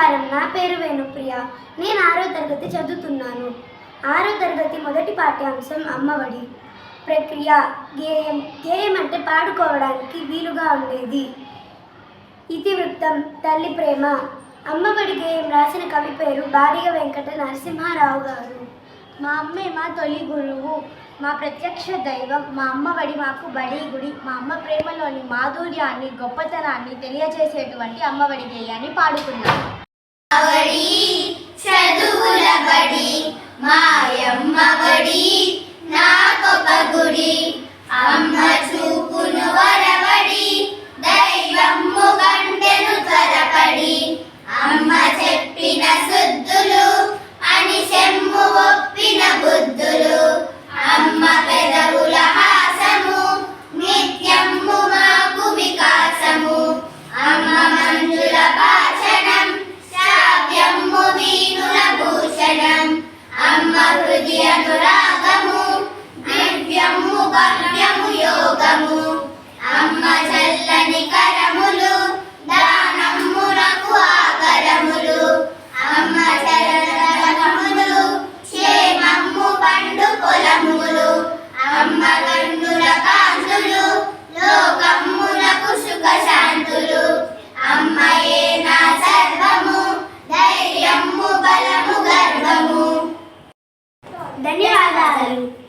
నమస్కారం. నా పేరు వేణుప్రియ. నేను ఆరో తరగతి చదువుతున్నాను. ఆరో తరగతి మొదటి పాఠ్యాంశం అమ్మఒడి. ప్రక్రియ గేయం. గేయం అంటే పాడుకోవడానికి వీలుగా ఉండేది. ఇతివృత్తం తల్లి ప్రేమ. అమ్మఒడి గేయం రాసిన కవి పేరు బాడిగ వెంకట నరసింహారావు గారు. మా అమ్మే మా తొలి గురువు. మా ప్రత్యక్ష దైవం. మా అమ్మఒడి మాకు బడి గుడి మా అమ్మ ప్రేమలోని మాధుర్యాన్ని గొప్పతనాన్ని తెలియజేసేటువంటి అమ్మఒడి గేయాన్ని పాడుకున్నాను బడి అమ్మ హృదయ అనురాగము దివ్యము భవ్యము యోగము అమ్మ చల్లని కరములు I